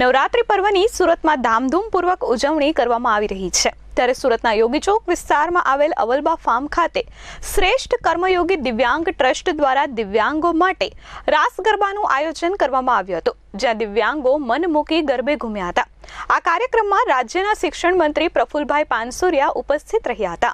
નવરાત્રિ પર્વની સુરતમાં ધામધૂમપૂર્વક ઉજવણી કરવામાં આવી રહી છે. ત્યારે સુરતના યોગી ચોક વિસ્તારમાં આવેલ અવલબા ફાર્મ ખાતે શ્રેષ્ઠ કર્મયોગી દિવ્યાંગ ટ્રસ્ટ દ્વારા દિવ્યાંગો માટે રાસ ગરબાનું આયોજન કરવામાં આવ્યું હતું, જ્યાં દિવ્યાંગો મન મૂકી ગરબે ઘૂમ્યા હતા. આ કાર્યક્રમમાં રાજ્યના શિક્ષણ મંત્રી પ્રફુલભાઈ પાનસુરિયા ઉપસ્થિત રહ્યા હતા.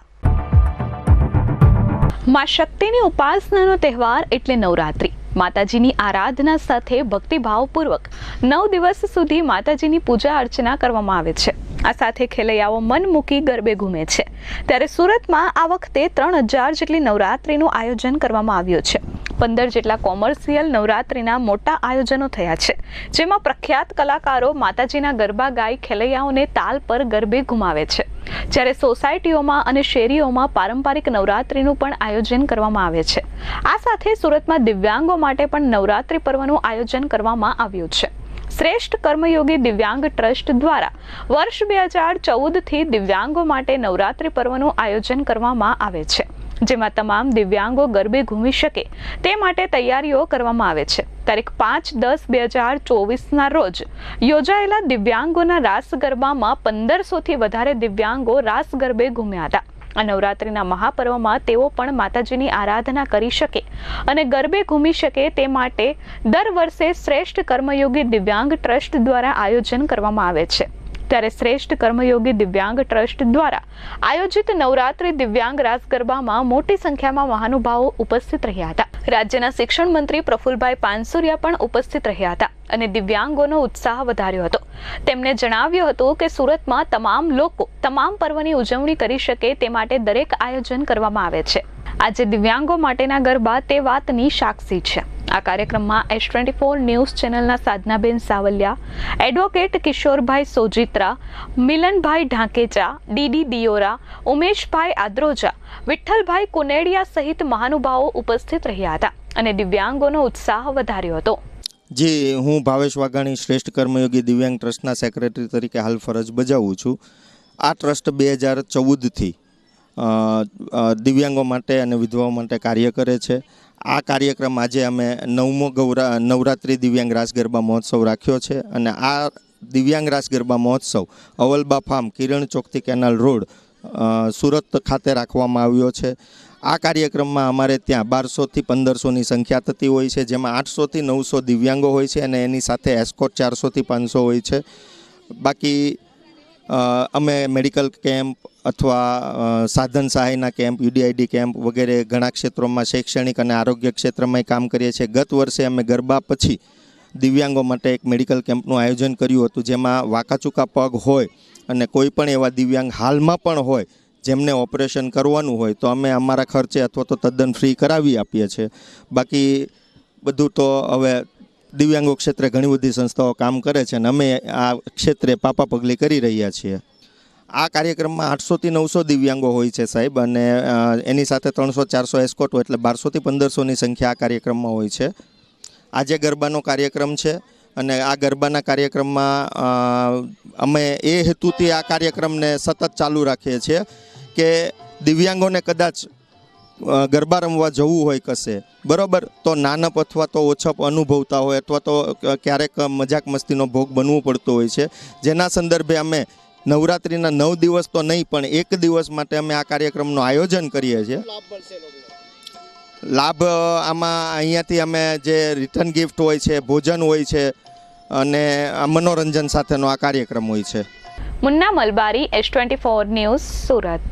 માં શક્તિની ઉપાસનાનો તહેવાર એટલે નવરાત્રિ. માતાજીની આરાધના સાથે ભક્તિભાવપૂર્વક નવ દિવસ સુધી માતાજીની પૂજા અર્ચના કરવામાં આવે છે. આ સાથે ખેલૈયાઓ મન મૂકી ગરબે ઘૂમે છે. ત્યારે સુરતમાં આ વખતે ત્રણ હજાર જેટલી નવરાત્રિનું આયોજન કરવામાં આવ્યું છે. પંદર જેટલા કોમર્શિયલ નવરાત્રિના મોટા આયોજનો થયા છે. જેમાં પ્રખ્યાત કલાકારો માતાજીના ગરબા ગાઈ ખેલૈયાઓને તાલ પર ગરબે ઘુમાવે છે. જ્યારે સોસાયટીઓમાં અને શેરીઓમાં પારંપરિક નવરાત્રિનું પણ આયોજન કરવામાં આવે છે. આ સાથે સુરતમાં દિવ્યાંગો માટે પણ નવરાત્રિ પર્વનું આયોજન કરવામાં આવ્યું છે. શ્રેષ્ઠ કર્મયોગી દિવ્યાંગ ટ્રસ્ટ દ્વારા વર્ષ બે હજાર ચૌદથી દિવ્યાંગો માટે નવરાત્રિ પર્વનું આયોજન કરવામાં આવે છે. જેમાં તમામ દિવ્યાંગો ગરબે ઘૂમી શકે તે માટે તૈયારીઓ કરવામાં આવે છે. તારીખ પાંચ દસ બે હજાર ચોવીસના રોજ યોજાયેલા દિવ્યાંગોના રાસ ગરબામાં પંદરસોથી વધારે દિવ્યાંગો રાસ ગરબે ઘૂમ્યા હતા. આ નવરાત્રિના મહાપર્વમાં તેઓ પણ માતાજીની આરાધના કરી શકે અને ગરબે ઘૂમી શકે તે માટે દર વર્ષે શ્રેષ્ઠ કર્મયોગી દિવ્યાંગ ટ્રસ્ટ દ્વારા આયોજન કરવામાં આવે છે. ત્યારે શ્રેષ્ઠ કર્મયોગી દિવ્યાંગ ટ્રસ્ટ દ્વારા આયોજિત નવરાત્રિ દિવ્યાંગ રાસ ગરબામાં મોટી સંખ્યામાં મહાનુભાવો ઉપસ્થિત રહ્યા હતા. રાજ્યના શિક્ષણ મંત્રી પ્રફુલભાઈ પાનસુરિયા પણ ઉપસ્થિત રહ્યા હતા અને દિવ્યાંગોનો ઉત્સાહ વધાર્યો હતો. તેમણે જણાવ્યું હતું કે સુરતમાં તમામ લોકો તમામ પર્વની ઉજવણી કરી શકે તે માટે દરેક આયોજન કરવામાં આવે છે. આજે દિવ્યાંગો માટેના ગરબા તે વાતની સાક્ષી છે. આ કાર્યક્રમમાં એસ ટ્વેન્ટી ફોર ન્યૂઝ ચેનલના સાધનાબેન સાવલિયા, એડવોકેટ કિશોરભાઈ સોજિત્રા, મિલનભાઈ ઢાંકેચા, ડીડી દિયોરા, ઉમેશભાઈ આદ્રોજા, વિઠ્ઠલભાઈ કુનેડિયા સહિત મહાનુભાવો ઉપસ્થિત રહ્યા હતા અને દિવ્યાંગોનો ઉત્સાહ વધાર્યો હતો. જી, હું ભાવેશ વાઘાણી, શ્રેષ્ઠ કર્મયોગી દિવ્યાંગ ટ્રસ્ટના સેક્રેટરી તરીકે હાલ ફરજ બજાવું છું. આ ટ્રસ્ટ બે હજાર ચૌદથી દિવ્યાંગો માટે અને વિધવાઓ માટે કાર્ય કરે છે. આ કાર્યક્રમ આજે અમે નવમો ગૌરા, નવરાત્રિ દિવ્યાંગ રાસ ગરબા મહોત્સવ રાખ્યો છે અને આ દિવ્યાંગ રાસ ગરબા મહોત્સવ અવલબા ફાર્મ કિરણ ચોકથી કેનાલ રોડ સુરત ખાતે રાખવામાં આવ્યો છે. આ કાર્યક્રમમાં અમારે ત્યાં બારસોથી પંદરસોની સંખ્યા થતી હોય છે, જેમાં આઠસોથી નવસો દિવ્યાંગો હોય છે અને એની સાથે એસ્કોટ ચારસોથી પાંચસો હોય છે. બાકી અમે મેડિકલ કેમ્પ અથવા સાધન સહાયના કેમ્પ, યુડીઆઈડી કેમ્પ વગેરે ઘણા ક્ષેત્રોમાં શૈક્ષણિક અને આરોગ્ય ક્ષેત્રમાં કામ કરીએ છીએ. ગત વર્ષે અમે ગરબા પછી દિવ્યાંગો માટે એક મેડિકલ કેમ્પનું આયોજન કર્યું હતું, જેમાં વાંકાચૂકા પગ હોય અને કોઈ પણ એવા દિવ્યાંગ હાલમાં પણ હોય, જેમને ઓપરેશન કરવાનું હોય, તો અમે અમારા ખર્ચે અથવા તો તદ્દન ફ્રી કરાવી આપીએ છીએ. બાકી બધું તો હવે દિવ્યાંગો ક્ષેત્રે ઘણી બધી સંસ્થાઓ કામ કરે છે અને અમે આ ક્ષેત્રે પાપા પગલી કરી રહ્યા છીએ. આ કાર્યક્રમમાં આઠસોથી નવસો દિવ્યાંગો હોય છે સાહેબ અને એની સાથે ત્રણસો, ચારસો એસ્કોટો એટલે બારસોથી પંદરસોની સંખ્યા આ કાર્યક્રમમાં હોય છે. આજે ગરબાનો કાર્યક્રમ છે અને આ ગરબાના કાર્યક્રમમાં અમે એ હેતુથી આ કાર્યક્રમને સતત ચાલુ રાખીએ છીએ કે દિવ્યાંગોને કદાચ ગરબા રમવા જવું હોય કશે, બરાબર? તો નાનપ અથવા તો ઓછપ અનુભવતા હોય અથવા તો ક્યારેક મજાક મસ્તીનો ભોગ બનવું પડતો હોય છે. જેના સંદર્ભે અમે નવરાત્રિના નવ દિવસ તો નહીં, પણ એક દિવસ માટે અમે આ કાર્યક્રમનું આયોજન કરીએ છીએ. લાભ આમાં અહીંયાથી અમે જે રિટર્ન ગિફ્ટ હોય છે, ભોજન હોય છે, અને મનોરંજન સાથેનો આ કાર્યક્રમ હોય છે. Munna Malbari S twenty four news Surat.